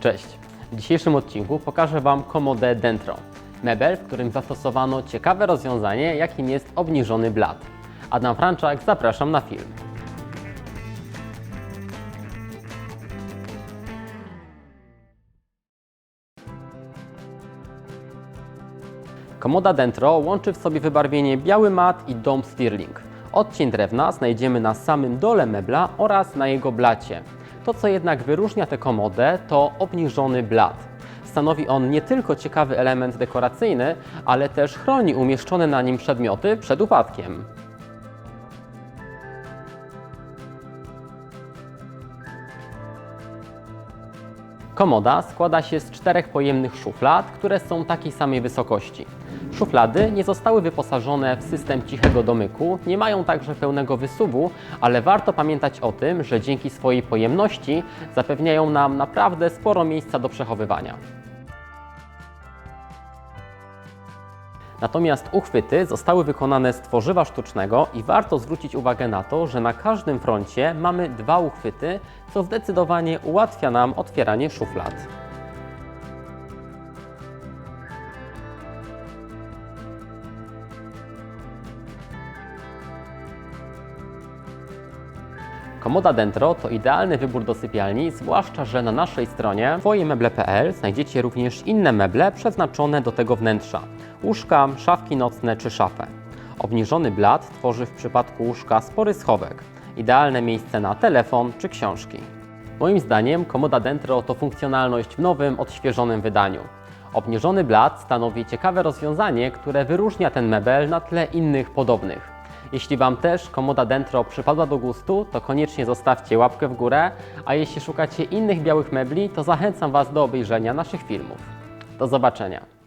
Cześć! W dzisiejszym odcinku pokażę Wam komodę Dentro. Mebel, w którym zastosowano ciekawe rozwiązanie, jakim jest obniżony blat. Adam Franczak, zapraszam na film. Komoda Dentro łączy w sobie wybarwienie biały mat i dom Stirling. Odcień drewna znajdziemy na samym dole mebla oraz na jego blacie. To, co jednak wyróżnia tę komodę, to obniżony blat. Stanowi on nie tylko ciekawy element dekoracyjny, ale też chroni umieszczone na nim przedmioty przed upadkiem. Komoda składa się z czterech pojemnych szuflad, które są takiej samej wysokości. Szuflady nie zostały wyposażone w system cichego domyku, nie mają także pełnego wysuwu, ale warto pamiętać o tym, że dzięki swojej pojemności zapewniają nam naprawdę sporo miejsca do przechowywania. Natomiast uchwyty zostały wykonane z tworzywa sztucznego i warto zwrócić uwagę na to, że na każdym froncie mamy dwa uchwyty, co zdecydowanie ułatwia nam otwieranie szuflad. Komoda Dentro to idealny wybór do sypialni, zwłaszcza, że na naszej stronie twojemeble.pl znajdziecie również inne meble przeznaczone do tego wnętrza. Łóżka, szafki nocne czy szafę. Obniżony blat tworzy w przypadku łóżka spory schowek. Idealne miejsce na telefon czy książki. Moim zdaniem komoda Dentro to funkcjonalność w nowym, odświeżonym wydaniu. Obniżony blat stanowi ciekawe rozwiązanie, które wyróżnia ten mebel na tle innych podobnych. Jeśli Wam też komoda Dentro przypadła do gustu, to koniecznie zostawcie łapkę w górę, a jeśli szukacie innych białych mebli, to zachęcam Was do obejrzenia naszych filmów. Do zobaczenia!